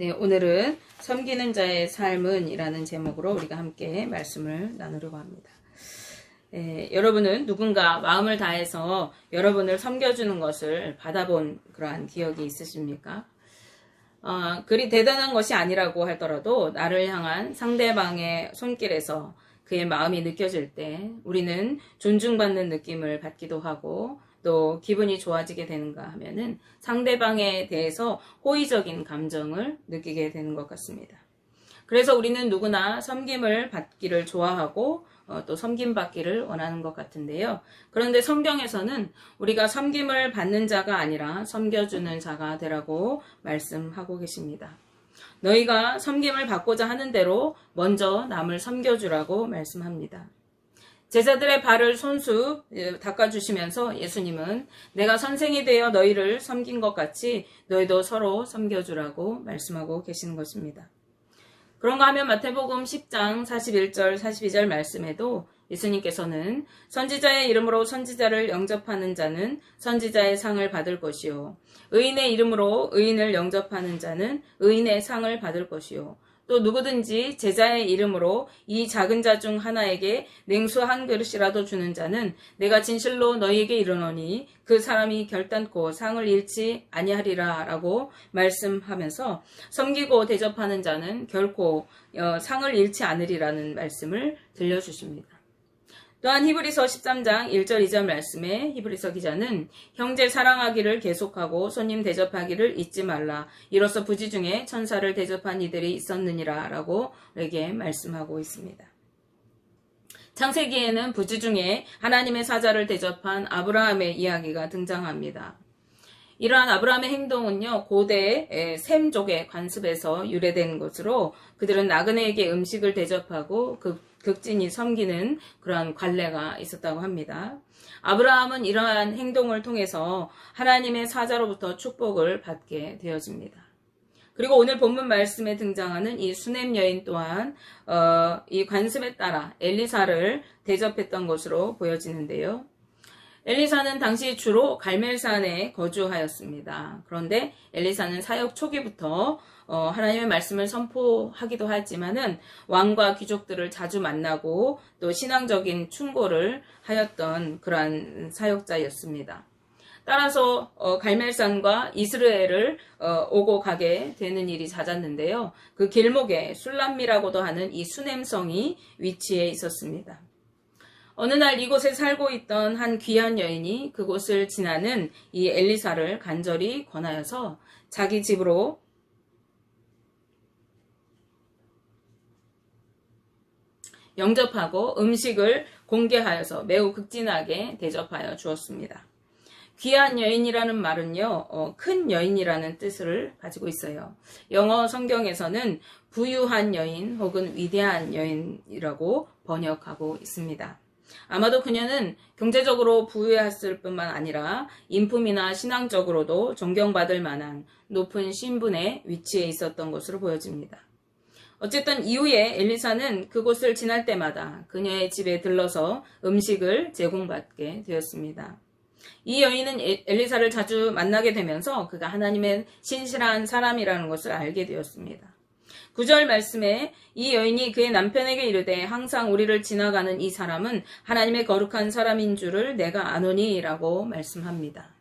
네, 오늘은 섬기는 자의 삶은 이라는 제목으로 우리가 함께 말씀을 나누려고 합니다. 예, 여러분은 누군가 마음을 다해서 여러분을 섬겨주는 것을 받아본 그러한 기억이 있으십니까? 어, 그리 대단한 것이 아니라고 하더라도 나를 향한 상대방의 손길에서 그의 마음이 느껴질 때 우리는 존중받는 느낌을 받기도 하고 또 기분이 좋아지게 되는가 하면은 상대방에 대해서 호의적인 감정을 느끼게 되는 것 같습니다. 그래서 우리는 누구나 섬김을 받기를 좋아하고 어, 또 섬김 받기를 원하는 것 같은데요. 그런데 성경에서는 우리가 섬김을 받는 자가 아니라 섬겨주는 자가 되라고 말씀하고 계십니다. 너희가 섬김을 받고자 하는 대로 먼저 남을 섬겨주라고 말씀합니다. 제자들의 발을 손수 예, 닦아주시면서 예수님은 내가 선생이 되어 너희를 섬긴 것 같이 너희도 서로 섬겨주라고 말씀하고 계시는 것입니다. 그런가 하면 마태복음 10장 41절 42절 말씀에도 예수님께서는 선지자의 이름으로 선지자를 영접하는 자는 선지자의 상을 받을 것이요. 의인의 이름으로 의인을 영접하는 자는 의인의 상을 받을 것이요. 또 누구든지 제자의 이름으로 이 작은 자 중 하나에게 냉수 한 그릇이라도 주는 자는 내가 진실로 너희에게 이르노니 그 사람이 결단코 상을 잃지 아니하리라 라고 말씀하면서 섬기고 대접하는 자는 결코 어, 상을 잃지 않으리라는 말씀을 들려주십니다. 또한 히브리서 13장 1절 2절 말씀에 히브리서 기자는 형제 사랑하기를 계속하고 손님 대접하기를 잊지 말라. 이로써 부지 중에 천사를 대접한 이들이 있었느니라 라고 우리에게 말씀하고 있습니다. 창세기에는 부지 중에 하나님의 사자를 대접한 아브라함의 이야기가 등장합니다. 이러한 아브라함의 행동은요, 고대 샘족의 관습에서 유래된 것으로 그들은 나그네에게 음식을 대접하고 그 극진히 섬기는 그러한 관례가 있었다고 합니다. 아브라함은 이러한 행동을 통해서 하나님의 사자로부터 축복을 받게 되어집니다. 그리고 오늘 본문 말씀에 등장하는 이 수냄 여인 또한 어, 이 관습에 따라 엘리사를 대접했던 것으로 보여지는데요. 엘리사는 당시 주로 갈멜산에 거주하였습니다. 그런데 엘리사는 사역 초기부터 어, 하나님의 말씀을 선포하기도 하지만은 왕과 귀족들을 자주 만나고 또 신앙적인 충고를 하였던 그러한 사역자였습니다. 따라서 어, 갈멜산과 이스라엘을 어, 오고 가게 되는 일이 잦았는데요. 그 길목에 술람미라고도 하는 이 수냄성이 위치해 있었습니다. 어느 날 이곳에 살고 있던 한 귀한 여인이 그곳을 지나는 이 엘리사를 간절히 권하여서 자기 집으로 영접하고 음식을 공개하여서 매우 극진하게 대접하여 주었습니다. 귀한 여인이라는 말은요, 어, 큰 여인이라는 뜻을 가지고 있어요. 영어 성경에서는 부유한 여인 혹은 위대한 여인이라고 번역하고 있습니다. 아마도 그녀는 경제적으로 부유했을 뿐만 아니라 인품이나 신앙적으로도 존경받을 만한 높은 신분에 위치해 있었던 것으로 보여집니다. 어쨌든 이후에 엘리사는 그곳을 지날 때마다 그녀의 집에 들러서 음식을 제공받게 되었습니다. 이 여인은 엘리사를 자주 만나게 되면서 그가 하나님의 신실한 사람이라는 것을 알게 되었습니다. 구절 말씀에 이 여인이 그의 남편에게 이르되 항상 우리를 지나가는 이 사람은 하나님의 거룩한 사람인 줄을 내가 아노니라고 말씀합니다.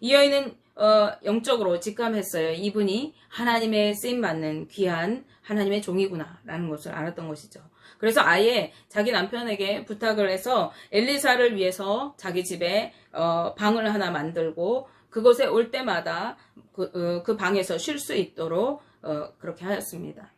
이 여인은 어, 영적으로 직감했어요. 이분이 하나님의 쓰임 받는 귀한 하나님의 종이구나라는 것을 알았던 것이죠. 그래서 아예 자기 남편에게 부탁을 해서 엘리사를 위해서 자기 집에 어, 방을 하나 만들고 그곳에 올 때마다 그, 어, 그 방에서 쉴 수 있도록 어, 그렇게 하였습니다.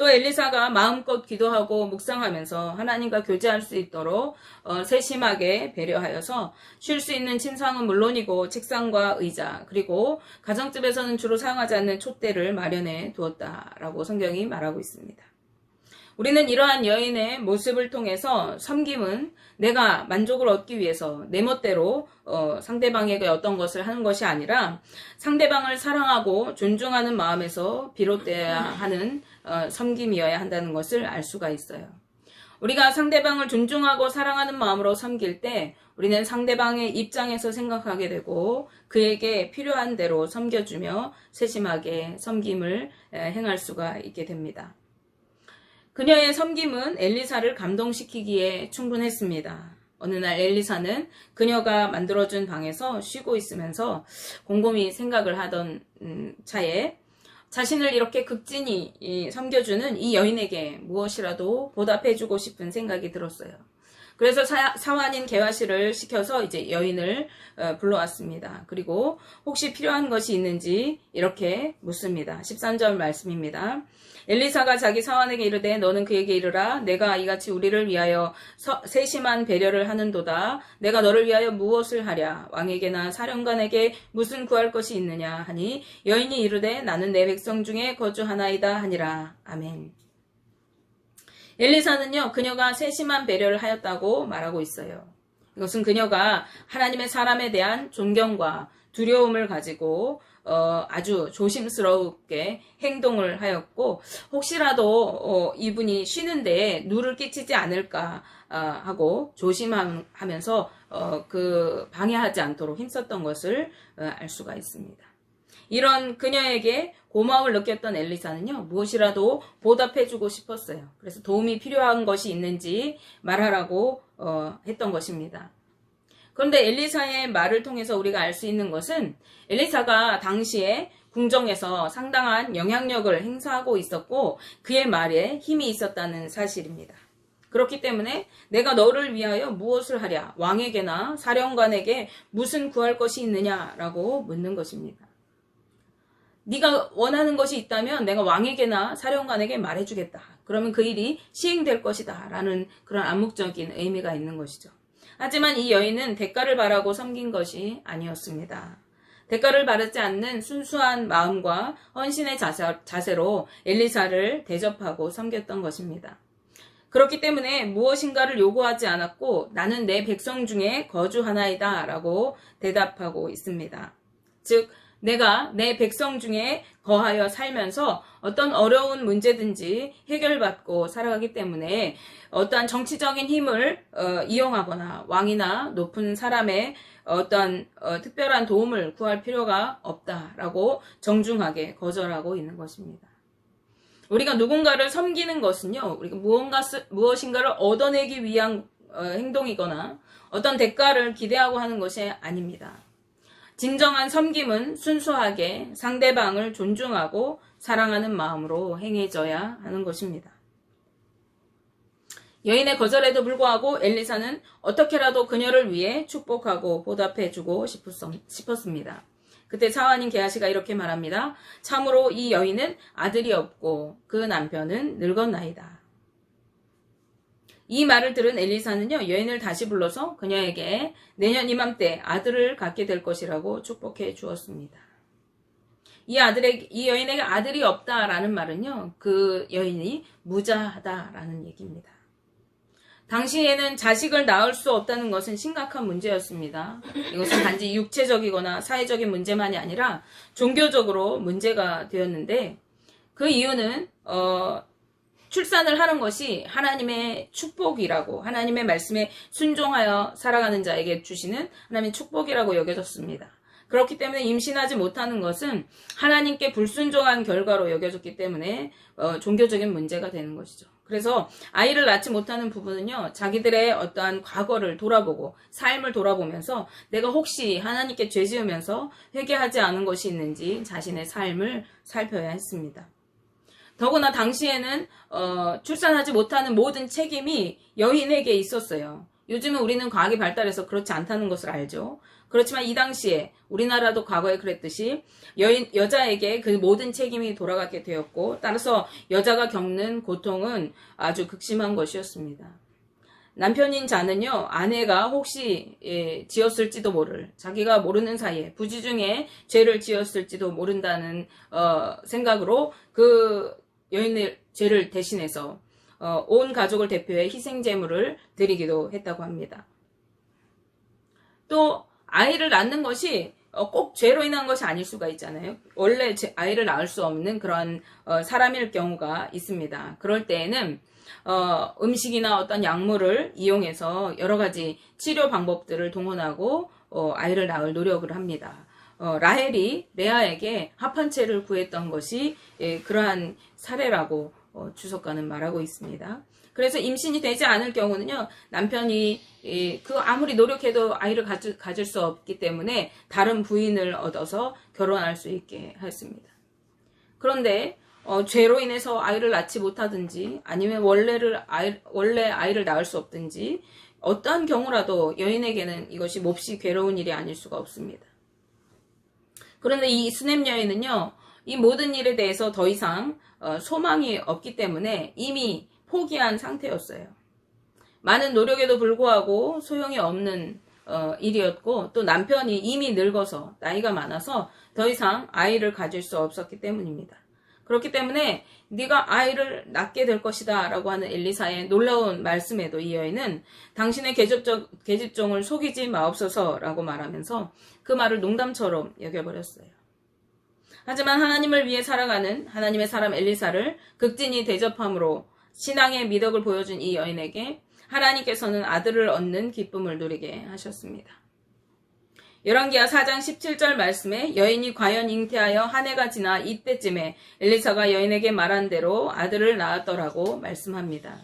또 엘리사가 마음껏 기도하고 묵상하면서 하나님과 교제할 수 있도록 어, 세심하게 배려하여서 쉴 수 있는 침상은 물론이고 책상과 의자 그리고 가정집에서는 주로 사용하지 않는 촛대를 마련해 두었다라고 성경이 말하고 있습니다. 우리는 이러한 여인의 모습을 통해서 섬김은 내가 만족을 얻기 위해서 내 멋대로 어, 상대방에게 어떤 것을 하는 것이 아니라 상대방을 사랑하고 존중하는 마음에서 비롯돼야 하는 어, 섬김이어야 한다는 것을 알 수가 있어요. 우리가 상대방을 존중하고 사랑하는 마음으로 섬길 때 우리는 상대방의 입장에서 생각하게 되고 그에게 필요한 대로 섬겨주며 세심하게 섬김을 행할 수가 있게 됩니다. 그녀의 섬김은 엘리사를 감동시키기에 충분했습니다. 어느 날 엘리사는 그녀가 만들어준 방에서 쉬고 있으면서 곰곰이 생각을 하던 음, 차에 자신을 이렇게 극진히 섬겨주는 이 여인에게 무엇이라도 보답해주고 싶은 생각이 들었어요. 그래서 사, 사환인 개화씨를 시켜서 이제 여인을 어, 불러왔습니다. 그리고 혹시 필요한 것이 있는지 이렇게 묻습니다. 13절 말씀입니다. 엘리사가 자기 사환에게 이르되 너는 그에게 이르라 내가 이같이 우리를 위하여 서, 세심한 배려를 하는도다 내가 너를 위하여 무엇을 하랴 왕에게나 사령관에게 무슨 구할 것이 있느냐 하니 여인이 이르되 나는 내 백성 중에 거주하나이다 하니라 아멘 엘리사는요 그녀가 세심한 배려를 하였다고 말하고 있어요 이것은 그녀가 하나님의 사람에 대한 존경과 두려움을 가지고 어, 아주 조심스럽게 행동을 하였고 혹시라도 어, 이분이 쉬는데 누를 끼치지 않을까 어, 하고 조심하면서 어, 그 방해하지 않도록 힘썼던 것을 어, 알 수가 있습니다. 이런 그녀에게 고마움을 느꼈던 엘리사는요 무엇이라도 보답해주고 싶었어요. 그래서 도움이 필요한 것이 있는지 말하라고 어, 했던 것입니다. 그런데 엘리사의 말을 통해서 우리가 알 수 있는 것은 엘리사가 당시에 궁정에서 상당한 영향력을 행사하고 있었고 그의 말에 힘이 있었다는 사실입니다. 그렇기 때문에 내가 너를 위하여 무엇을 하랴 왕에게나 사령관에게 무슨 구할 것이 있느냐라고 묻는 것입니다. 네가 원하는 것이 있다면 내가 왕에게나 사령관에게 말해주겠다. 그러면 그 일이 시행될 것이다. 라는 그런 암묵적인 의미가 있는 것이죠. 하지만 이 여인은 대가를 바라고 섬긴 것이 아니었습니다. 대가를 바르지 않는 순수한 마음과 헌신의 자세, 로 엘리사를 대접하고 섬겼던 것입니다. 그렇기 때문에 무엇인가를 요구하지 않았고 나는 내 백성 중에 거주 하나이다 라고 대답하고 있습니다. 즉, 내가 내 백성 중에 거하여 살면서 어떤 어려운 문제든지 해결받고 살아가기 때문에 어떠한 정치적인 힘을 어, 이용하거나 왕이나 높은 사람의 어떤 어, 특별한 도움을 구할 필요가 없다라고 정중하게 거절하고 있는 것입니다. 우리가 누군가를 섬기는 것은요, 우리가 무언가 무엇인가를 얻어내기 위한 어, 행동이거나 어떤 대가를 기대하고 하는 것이 아닙니다. 진정한 섬김은 순수하게 상대방을 존중하고 사랑하는 마음으로 행해져야 하는 것입니다. 여인의 거절에도 불구하고 엘리사는 어떻게라도 그녀를 위해 축복하고 보답해주고 싶었습니다. 그때 사환인 게하시가 이렇게 말합니다. 참으로 이 여인은 아들이 없고 그 남편은 늙었나이다. 이 말을 들은 엘리사는요, 여인을 다시 불러서 그녀에게 내년 이맘때 아들을 갖게 될 것이라고 축복해 주었습니다. 이 아들에게, 이 여인에게 아들이 없다라는 말은요, 그 여인이 무자하다라는 얘기입니다. 당시에는 자식을 낳을 수 없다는 것은 심각한 문제였습니다. 이것은 단지 육체적이거나 사회적인 문제만이 아니라 종교적으로 문제가 되었는데 그 이유는 어, 출산을 하는 것이 하나님의 축복이라고 하나님의 말씀에 순종하여 살아가는 자에게 주시는 하나님의 축복이라고 여겨졌습니다. 그렇기 때문에 임신하지 못하는 것은 하나님께 불순종한 결과로 여겨졌기 때문에 어, 종교적인 문제가 되는 것이죠. 그래서 아이를 낳지 못하는 부분은요, 자기들의 어떠한 과거를 돌아보고 삶을 돌아보면서 내가 혹시 하나님께 죄 지으면서 회개하지 않은 것이 있는지 자신의 삶을 살펴야 했습니다. 더구나 당시에는 어, 출산하지 못하는 모든 책임이 여인에게 있었어요. 요즘은 우리는 과학이 발달해서 그렇지 않다는 것을 알죠. 그렇지만 이 당시에 우리나라도 과거에 그랬듯이 여인, 여자에게 그 모든 책임이 돌아가게 되었고 따라서 여자가 겪는 고통은 아주 극심한 것이었습니다. 남편인 자는요, 아내가 혹시 예, 지었을지도 모를, 자기가 모르는 사이에 부지 중에 죄를 지었을지도 모른다는 어, 생각으로 그 여인의 죄를 대신해서 어, 온 가족을 대표해 희생 제물을 드리기도 했다고 합니다. 또 아이를 낳는 것이 어, 꼭 죄로 인한 것이 아닐 수가 있잖아요. 원래 제- 아이를 낳을 수 없는 그런 어, 사람일 경우가 있습니다. 그럴 때에는 어, 음식이나 어떤 약물을 이용해서 여러 가지 치료 방법들을 동원하고 어, 아이를 낳을 노력을 합니다. 어, 라헬이 레아에게 합한체를 구했던 것이 예, 그러한 사례라고 어, 주석가는 말하고 있습니다. 그래서 임신이 되지 않을 경우는요 남편이 예, 그 아무리 노력해도 아이를 가질, 가질 수 없기 때문에 다른 부인을 얻어서 결혼할 수 있게 했습니다. 그런데 어, 죄로 인해서 아이를 낳지 못하든지 아니면 원래를 아이, 원래 아이를 낳을 수 없든지 어떠한 경우라도 여인에게는 이것이 몹시 괴로운 일이 아닐 수가 없습니다. 그런데 이 여인은요, 이 모든 일에 대해서 더 이상 어, 소망이 없기 때문에 이미 포기한 상태였어요. 많은 노력에도 불구하고 소용이 없는 어, 일이었고 또 남편이 이미 늙어서 나이가 많아서 더 이상 아이를 가질 수 없었기 때문입니다. 그렇기 때문에 네가 아이를 낳게 될 것이다 라고 하는 엘리사의 놀라운 말씀에도 이 여인은 당신의 계집종, 계집종을 속이지 마옵소서 라고 말하면서 그 말을 농담처럼 여겨버렸어요. 하지만 하나님을 위해 살아가는 하나님의 사람 엘리사를 극진히 대접함으로 신앙의 미덕을 보여준 이 여인에게 하나님께서는 아들을 얻는 기쁨을 누리게 하셨습니다. 열왕기하 4장 17절 말씀에 여인이 과연 잉태하여 한 해가 지나 이때쯤에 엘리사가 여인에게 말한 대로 아들을 낳았더라고 말씀합니다.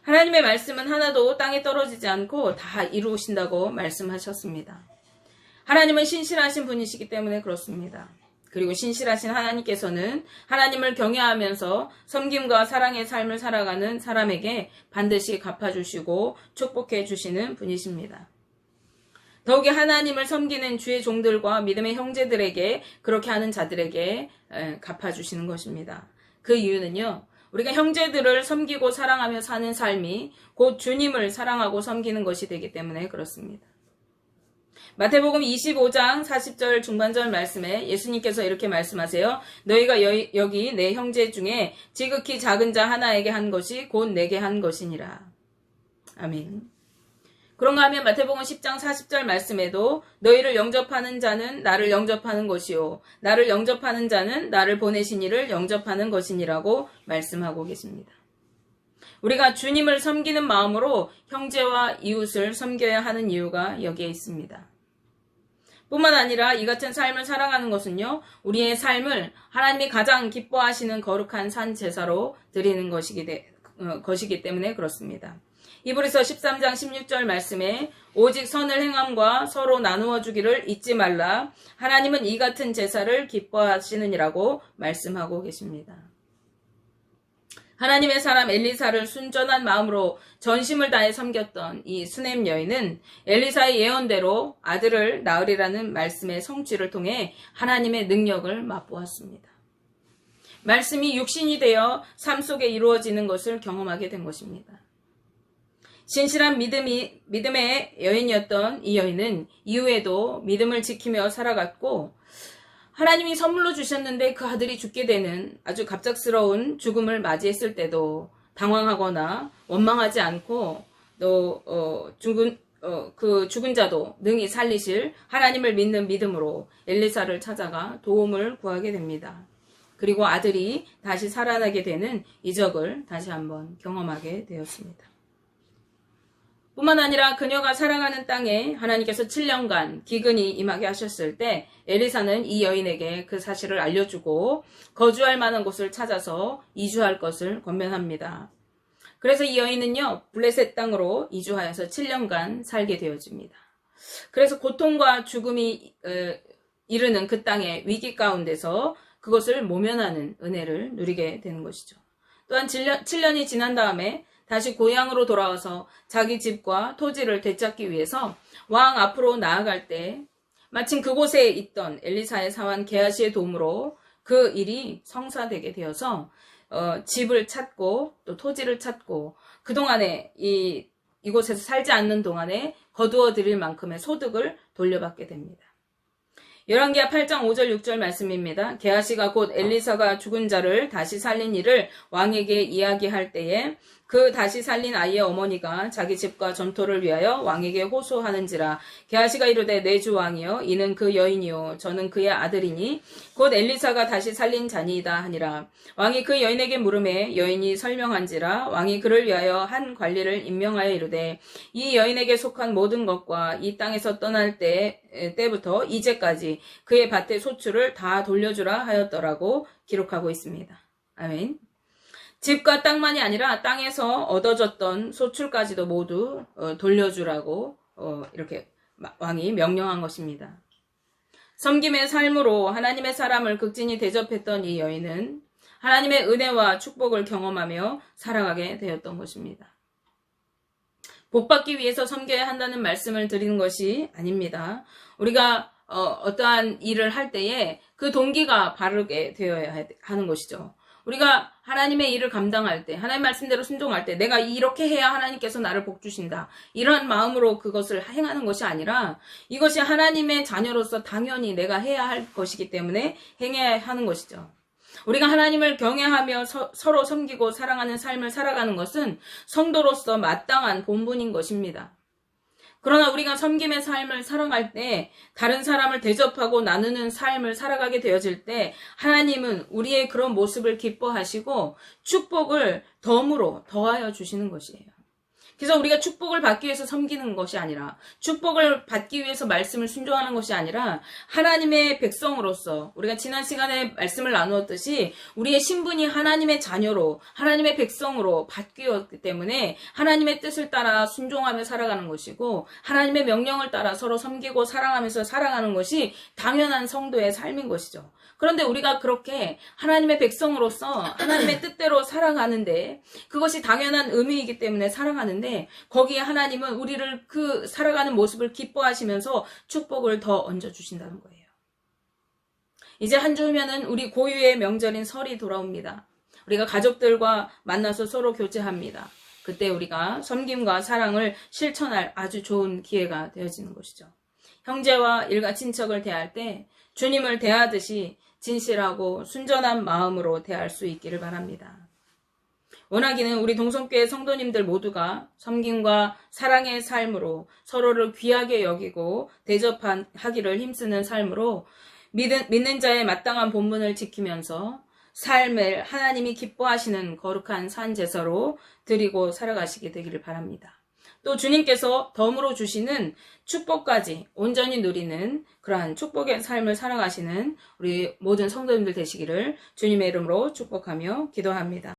하나님의 말씀은 하나도 땅에 떨어지지 않고 다 이루신다고 말씀하셨습니다. 하나님은 신실하신 분이시기 때문에 그렇습니다. 그리고 신실하신 하나님께서는 하나님을 경외하면서 섬김과 사랑의 삶을 살아가는 사람에게 반드시 갚아주시고 축복해 주시는 분이십니다. 더욱이 하나님을 섬기는 주의 종들과 믿음의 형제들에게 그렇게 하는 자들에게 에, 갚아주시는 것입니다. 그 이유는요. 우리가 형제들을 섬기고 사랑하며 사는 삶이 곧 주님을 사랑하고 섬기는 것이 되기 때문에 그렇습니다. 마태복음 25장 40절 중반절 말씀에 예수님께서 이렇게 말씀하세요. 너희가 여, 여기 내 형제 중에 지극히 작은 자 하나에게 한 것이 곧 내게 한 것이니라. 아멘. 그런가 하면 마태복음 10장 40절 말씀에도 너희를 영접하는 자는 나를 영접하는 것이요 나를 영접하는 자는 나를 보내신 이를 영접하는 것이니라고 말씀하고 계십니다. 우리가 주님을 섬기는 마음으로 형제와 이웃을 섬겨야 하는 이유가 여기에 있습니다. 뿐만 아니라 이 같은 삶을 살아가는 것은요, 우리의 삶을 하나님이 가장 기뻐하시는 거룩한 산 제사로 드리는 것이기, 되- 어, 것이기 때문에 그렇습니다. 이브리서 13장 16절 말씀에 오직 선을 행함과 서로 나누어 주기를 잊지 말라. 하나님은 이 같은 제사를 기뻐하시느니라고 말씀하고 계십니다. 하나님의 사람 엘리사를 순전한 마음으로 전심을 다해 섬겼던 이 수냄 여인은 엘리사의 예언대로 아들을 낳으리라는 말씀의 성취를 통해 하나님의 능력을 맛보았습니다. 말씀이 육신이 되어 삶 속에 이루어지는 것을 경험하게 된 것입니다. 신실한 믿음이, 믿음의 여인이었던 이 여인은 이후에도 믿음을 지키며 살아갔고, 하나님이 선물로 주셨는데 그 아들이 죽게 되는 아주 갑작스러운 죽음을 맞이했을 때도 당황하거나 원망하지 않고 또 어, 죽은 어, 그 죽은 자도 능히 살리실 하나님을 믿는 믿음으로 엘리사를 찾아가 도움을 구하게 됩니다. 그리고 아들이 다시 살아나게 되는 이적을 다시 한번 경험하게 되었습니다. 뿐만 아니라 그녀가 살아가는 땅에 하나님께서 7년간 기근이 임하게 하셨을 때 엘리사는 이 여인에게 그 사실을 알려주고 거주할 만한 곳을 찾아서 이주할 것을 권면합니다. 그래서 이 여인은요 블레셋 땅으로 이주하여서 7년간 살게 되어집니다. 그래서 고통과 죽음이 어, 이르는 그 땅의 위기 가운데서 그것을 모면하는 은혜를 누리게 되는 것이죠. 또한 7년, 7년이 지난 다음에 다시 고향으로 돌아와서 자기 집과 토지를 되찾기 위해서 왕 앞으로 나아갈 때 마침 그곳에 있던 엘리사의 사환 게하시의 도움으로 그 일이 성사되게 되어서 어, 집을 찾고 또 토지를 찾고 그동안에 이 이곳에서 살지 않는 동안에 거두어 드릴 만큼의 소득을 돌려받게 됩니다. 열왕기하 8장 5절 6절 말씀입니다. 게하시가 곧 엘리사가 죽은 자를 다시 살린 일을 왕에게 이야기할 때에 그 다시 살린 아이의 어머니가 자기 집과 전토를 위하여 왕에게 호소하는지라 게하시가 이르되 내 주 왕이여 이는 그 여인이요 저는 그의 아들이니 곧 엘리사가 다시 살린 자니이다 하니라 왕이 그 여인에게 물음에 여인이 설명한지라 왕이 그를 위하여 한 관리를 임명하여 이르되 이 여인에게 속한 모든 것과 이 땅에서 떠날 때 때부터 이제까지 그의 밭의 소출을 다 돌려주라 하였더라고 기록하고 있습니다. 아멘. 집과 땅만이 아니라 땅에서 얻어졌던 소출까지도 모두 어, 돌려주라고 어, 이렇게 마- 왕이 명령한 것입니다. 섬김의 삶으로 하나님의 사람을 극진히 대접했던 이 여인은 하나님의 은혜와 축복을 경험하며 살아가게 되었던 것입니다. 복받기 위해서 섬겨야 한다는 말씀을 드리는 것이 아닙니다. 우리가 어, 떠한 일을 할 때에 그 동기가 바르게 되어야 하- 하는 것이죠. 우리가 하나님의 일을 감당할 때, 하나님 말씀대로 순종할 때, 내가 이렇게 해야 하나님께서 나를 복 주신다. 이런 마음으로 그것을 행하는 것이 아니라 이것이 하나님의 자녀로서 당연히 내가 해야 할 것이기 때문에 행해야 하는 것이죠. 우리가 하나님을 경외하며 서, 로 섬기고 사랑하는 삶을 살아가는 것은 성도로서 마땅한 본분인 것입니다. 그러나 우리가 섬김의 삶을 살아갈 때 다른 사람을 대접하고 나누는 삶을 살아가게 되어질 때 하나님은 우리의 그런 모습을 기뻐하시고 축복을 덤으로 더하여 주시는 것이에요. 그래서 우리가 축복을 받기 위해서 섬기는 것이 아니라 축복을 받기 위해서 말씀을 순종하는 것이 아니라 하나님의 백성으로서 우리가 지난 시간에 말씀을 나누었듯이 우리의 신분이 하나님의 자녀로 하나님의 백성으로 바뀌었기 때문에 하나님의 뜻을 따라 순종하며 살아가는 것이고 하나님의 명령을 따라 서로 섬기고 사랑하면서 살아가는 것이 당연한 성도의 삶인 것이죠. 그런데 우리가 그렇게 하나님의 백성으로서 하나님의 뜻대로 살아가는데 그것이 당연한 의미이기 때문에 살아가는데 거기에 하나님은 우리를 그 살아가는 모습을 기뻐하시면서 축복을 더 얹어 주신다는 거예요. 이제 한 주면은 우리 고유의 명절인 설이 돌아옵니다. 우리가 가족들과 만나서 서로 교제합니다. 그때 우리가 섬김과 사랑을 실천할 아주 좋은 기회가 되어지는 것이죠. 형제와 일가 친척을 대할 때 주님을 대하듯이 진실하고 순전한 마음으로 대할 수 있기를 바랍니다. 원하기는 우리 동성교회 성도님들 모두가 섬김과 사랑의 삶으로 서로를 귀하게 여기고 대접하기를 힘쓰는 삶으로 믿는, 믿는 자의 마땅한 본분을 지키면서 삶을 하나님이 기뻐하시는 거룩한 산제사로 드리고 살아가시게 되기를 바랍니다. 또 주님께서 덤으로 주시는 축복까지 온전히 누리는 그러한 축복의 삶을 살아가시는 우리 모든 성도님들 되시기를 주님의 이름으로 축복하며 기도합니다.